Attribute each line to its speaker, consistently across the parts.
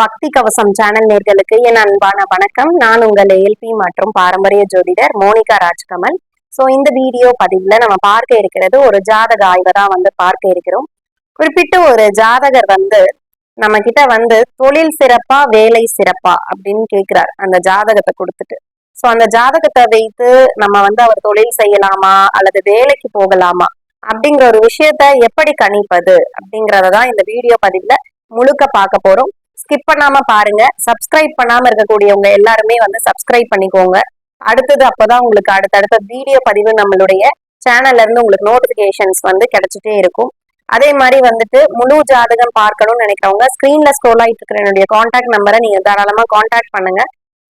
Speaker 1: பக்தி கவசம் சேனல் நேர்களுக்கு என் அன்பான வணக்கம். நான் உங்கள் எல்பி மற்றும் பாரம்பரிய ஜோதிடர் மோனிகா ராஜ்கமல். ஸோ இந்த வீடியோ பதிவுல நம்ம பார்க்க இருக்கிறது ஒரு ஜாதக ஆய்வை தான் வந்து பார்க்க இருக்கிறோம். குறிப்பிட்ட ஒரு ஜாதகர் வந்து நம்ம கிட்ட வந்து தொழில் சிறப்பா வேலை சிறப்பா அப்படின்னு கேட்கிறார். அந்த ஜாதகத்தை கொடுத்துட்டு. ஸோ அந்த ஜாதகத்தை வைத்து நம்ம வந்து அவர் தொழில் செய்யலாமா? அல்லது வேலைக்கு போகலாமா? அப்படிங்கிற ஒரு விஷயத்த எப்படி கணிப்பது? அப்படிங்கறததான் இந்த வீடியோ பதிவுல முழுக்க பார்க்க போறோம். ஸ்கிப் பண்ணாம பாருங்க. சப்ஸ்கிரைப் பண்ணாம இருக்கக்கூடியவங்க எல்லாருமே வந்து சப்ஸ்கிரைப் பண்ணிக்கோங்க. அடுத்தது அப்பதான் உங்களுக்கு அடுத்தடுத்த வீடியோ பதிவு நம்மளுடைய சேனல்ல இருந்து உங்களுக்கு நோட்டிபிகேஷன்ஸ் வந்து கிடைச்சிட்டே இருக்கும். அதே மாதிரி வந்துட்டு முழு ஜாதகம் பார்க்கணும்னு நினைக்கிறவங்க ஸ்கிரீன்ல ஸ்க்ரோல் ஆயிட்டு இருக்கிற என்னுடைய காண்டாக்ட் நம்பரை நீங்க தாராளமா காண்டாக்ட் பண்ணுங்க.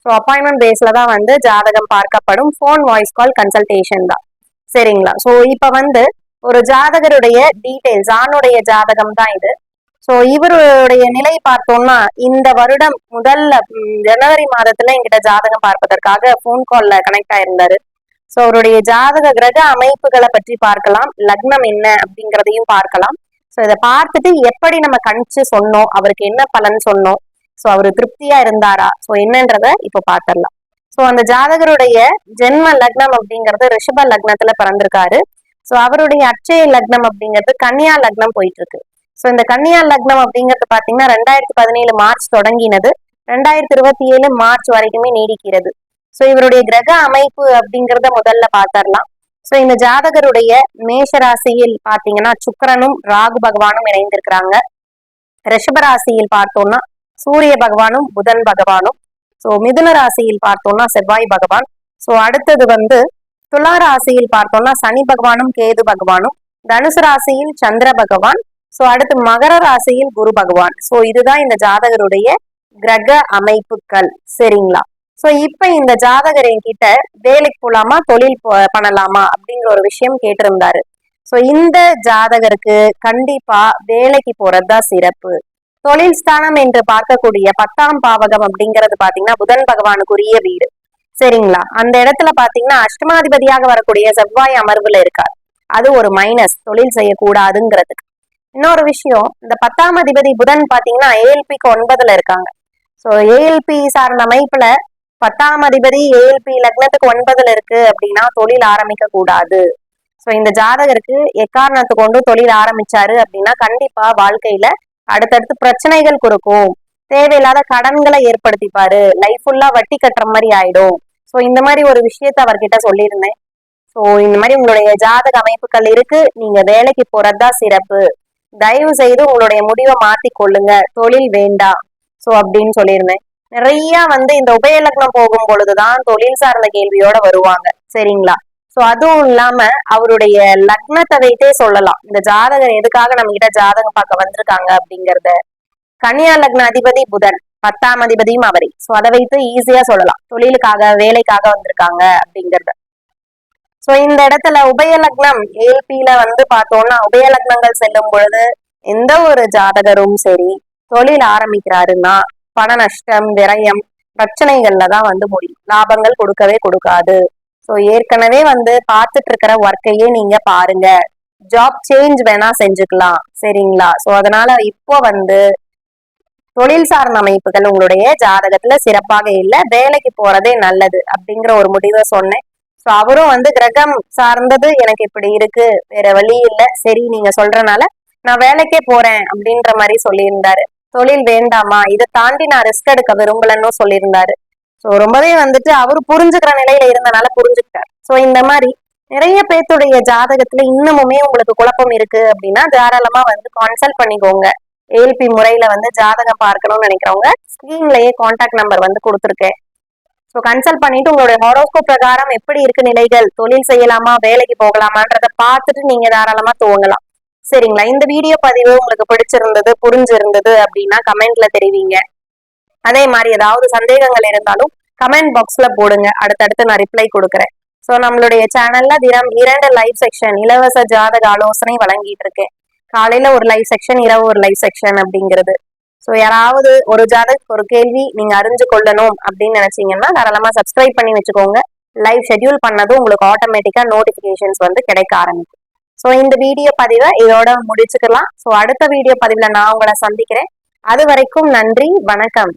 Speaker 1: ஸோ அப்பாயின்மெண்ட் பேஸ்ல தான் வந்து ஜாதகம் பார்க்கப்படும். ஃபோன் வாய்ஸ் கால் கன்சல்டேஷன் தான். சரிங்களா? ஸோ இப்போ வந்து ஒரு ஜாதகருடைய டீட்டெயில்ஸ் ஆணுடைய ஜாதகம் தான் இது. ஸோ இவருடைய நிலை பார்த்தோம்னா இந்த வருடம் முதல்ல ஜனவரி மாதத்துல எங்கிட்ட ஜாதகம் பார்ப்பதற்காக ஃபோன் கால்ல கனெக்ட் ஆயிருந்தாரு. ஸோ அவருடைய ஜாதக கிரக அமைப்புகளை பற்றி பார்க்கலாம். லக்னம் என்ன அப்படிங்கிறதையும் பார்க்கலாம். ஸோ இதை பார்த்துட்டு எப்படி நம்ம கணிச்சு சொன்னோம் அவருக்கு என்ன பலன் சொன்னோம் ஸோ அவர் திருப்தியா இருந்தாரா ஸோ என்னன்றத இப்போ பார்த்துடலாம். ஸோ அந்த ஜாதகருடைய ஜென்ம லக்னம் அப்படிங்கிறது ரிஷப லக்னத்துல பிறந்திருக்காரு. ஸோ அவருடைய அச்சய லக்னம் அப்படிங்கிறது கன்னியா லக்னம் போயிட்டு இருக்கு. ஸோ இந்த கன்னியா லக்னம் அப்படிங்கிறது பார்த்தீங்கன்னா ரெண்டாயிரத்தி பதினேழு மார்ச் தொடங்கினது. ரெண்டாயிரத்தி இருபத்தி ஏழு மார்ச் வரைக்குமே நீடிக்கிறது. ஸோ இவருடைய கிரக அமைப்பு அப்படிங்கிறத முதல்ல பார்த்தரலாம் ஸோ இந்த ஜாதகருடைய மேஷ ராசியில் பார்த்தீங்கன்னா சுக்கரனும் ராகு பகவானும் இணைந்திருக்கிறாங்க. ரிஷப ராசியில் பார்த்தோம்னா சூரிய பகவானும் புதன் பகவானும். ஸோ மிதுன ராசியில் பார்த்தோம்னா செவ்வாய் பகவான். ஸோ அடுத்தது வந்து துலா ராசியில் பார்த்தோம்னா சனி பகவானும் கேது பகவானும். தனுசு ராசியில் சந்திர பகவான். சோ அடுத்து மகர ராசியில் குரு பகவான். சோ இதுதான் இந்த ஜாதகருடைய கிரக அமைப்புகள். சரிங்களா? சோ இப்ப இந்த ஜாதகர் என்கிட்ட வேலைக்கு போலாமா தொழில் பண்ணலாமா அப்படிங்கிற ஒரு விஷயம் கேட்டிருந்தாரு. சோ இந்த ஜாதகருக்கு கண்டிப்பா வேலைக்கு போறதுதான் சிறப்பு. தொழில் ஸ்தானம் என்று பார்க்கக்கூடிய பத்தாம் பாவகம் அப்படிங்கிறது பாத்தீங்கன்னா புதன் பகவானுக்குரிய வீடு. சரிங்களா? அந்த இடத்துல பாத்தீங்கன்னா அஷ்டமாதிபதியாக வரக்கூடிய செவ்வாய் அமர்வுல இருக்கார். அது ஒரு மைனஸ் தொழில் செய்யக்கூடாதுங்கிறதுக்கு. இன்னொரு விஷயம் இந்த பத்தாம் அதிபதி புதன் பாத்தீங்கன்னா ஏஎல்பிக்கு ஒன்பதுல இருக்காங்க. ஸோ ஏஎல்பி சார்ந்த அமைப்புல பத்தாம் அதிபதி ஏஎல்பி லக்னத்துக்கு ஒன்பதுல இருக்கு அப்படின்னா தொழில் ஆரம்பிக்க கூடாது. ஸோ இந்த ஜாதகருக்கு எக்காரணத்து கொண்டு தொழில் ஆரம்பிச்சாரு அப்படின்னா கண்டிப்பா வாழ்க்கையில அடுத்தடுத்து பிரச்சனைகள் கொடுக்கும் தேவையில்லாத கடன்களை ஏற்படுத்திப்பாரு. லைஃப் ஃபுல்லா வட்டி கட்டுற மாதிரி ஆயிடும். ஸோ இந்த மாதிரி ஒரு விஷயத்த அவர்கிட்ட சொல்லியிருந்தேன். ஸோ இந்த மாதிரி உங்களுடைய ஜாதக அமைப்புகள் இருக்கு. நீங்க வேலைக்கு போறதுதான் சிறப்பு. தயவு செய்து உங்களுடைய முடிவை மாத்தி கொள்ளுங்க. தொழில் வேண்டாம். சோ அப்படின்னு சொல்லியிருந்தேன். நிறைய வந்து இந்த உபயலக்னம் போகும் பொழுதுதான் தொழில் சார்ந்த கேள்வியோட வருவாங்க. சரிங்களா? சோ அதுவும் இல்லாம அவருடைய லக்னத்தை வைத்தே சொல்லலாம். இந்த ஜாதகர் எதுக்காக நம்ம கிட்ட ஜாதகம் பார்க்க வந்திருக்காங்க அப்படிங்கறத. கன்னியா லக்ன அதிபதி புதன் பத்தாம் அதிபதியும் அவரே. சோ அதை வைத்து ஈஸியா சொல்லலாம். தொழிலுக்காக வேலைக்காக வந்திருக்காங்க அப்படிங்கறத. சோ இந்த இடத்துல உபயலக்னம் ஏல்பியில வந்து பார்த்தோம்னா உபயலக்னங்கள் செல்லும் பொழுது எந்த ஒரு ஜாதகரும் சரி தொழில் ஆரம்பிக்கிறாருன்னா பண நஷ்டம் விரயம் பிரச்சனைகள்ல தான் வந்து முடியும். லாபங்கள் கொடுக்கவே கொடுக்காது. ஸோ ஏற்கனவே வந்து பார்த்துட்டு இருக்கிற ஒர்க்கையே நீங்க பாருங்க. ஜாப் சேஞ்ச் வேணா செஞ்சுக்கலாம். சரிங்களா? ஸோ அதனால இப்போ வந்து தொழில் சார்ந்த அமைப்புகள் உங்களுடைய ஜாதகத்துல சிறப்பாக இல்லை வேலைக்கு போறதே நல்லது அப்படிங்கிற ஒரு முடிவை சொன்னேன். ஸோ அவரும் வந்து கிரகம் சார்ந்தது எனக்கு இப்படி இருக்கு. வேற வழி இல்லை. சரி நீங்க சொல்றனால நான் வேலைக்கே போறேன் அப்படின்ற மாதிரி சொல்லியிருந்தாரு. தொழில் வேண்டாமா? இதை தாண்டி நான் ரிஸ்க் எடுக்க விரும்பலன்னு சொல்லியிருந்தாரு. ஸோ ரொம்பவே வந்துட்டு அவரு புரிஞ்சுக்கிற நிலையில இருந்தனால புரிஞ்சுக்கிட்டார். ஸோ இந்த மாதிரி நிறைய பேர்த்துடைய ஜாதகத்துல இன்னமுமே உங்களுக்கு குழப்பம் இருக்கு அப்படின்னா தாராளமா வந்து கன்சல்ட் பண்ணிக்கோங்க. ஏல்பி முறையில வந்து ஜாதகம் பார்க்கணும்னு நினைக்கிறவங்க ஸ்கிரீன்லயே கான்டாக்ட் நம்பர் வந்து கொடுத்துருக்கேன். ஸோ கன்சல்ட் பண்ணிட்டு உங்களுடைய ஹாரோஸ்கோப் பிரகாரம் எப்படி இருக்கு நிலைகள்? தொழில் செய்யலாமா? வேலைக்கு போகலாமான்றத பார்த்துட்டு நீங்க தாராளமா துவங்கலாம். சரிங்களா? இந்த வீடியோ பதிவு உங்களுக்கு பிடிச்சிருந்தது புரிஞ்சிருந்தது அப்படின்னா கமெண்ட்ல தெரிவிங்க. அதே மாதிரி ஏதாவது சந்தேகங்கள் இருந்தாலும் கமெண்ட் பாக்ஸ்ல போடுங்க. அடுத்தடுத்து நான் ரிப்ளை கொடுக்குறேன். ஸோ நம்மளுடைய சேனல்ல தினம் இரண்டு லைவ் செக்ஷன் இலவச ஜாதக ஆலோசனை வழங்கிட்டு இருக்கேன். காலையில ஒரு லைவ் செக்ஷன் இரவு ஒரு லைவ் செக்ஷன் அப்படிங்கிறது. ஸோ யாராவது ஒரு ஜாதக் ஒரு கேள்வி நீங்க அறிஞ்சு கொள்ளணும் அப்படின்னு நினைச்சீங்கன்னா தாராளமா சப்ஸ்கிரைப் பண்ணி வச்சுக்கோங்க. லைவ் ஷெட்யூல் பண்ணதும் உங்களுக்கு ஆட்டோமேட்டிக்கா நோட்டிபிகேஷன்ஸ் வந்து கிடைக்க ஆரம்பிக்கும். ஸோ இந்த வீடியோ பதிவை இதோட முடிச்சுக்கலாம். ஸோ அடுத்த வீடியோ பதிவில் நான் உங்களை சந்திக்கிறேன். அது வரைக்கும் நன்றி வணக்கம்.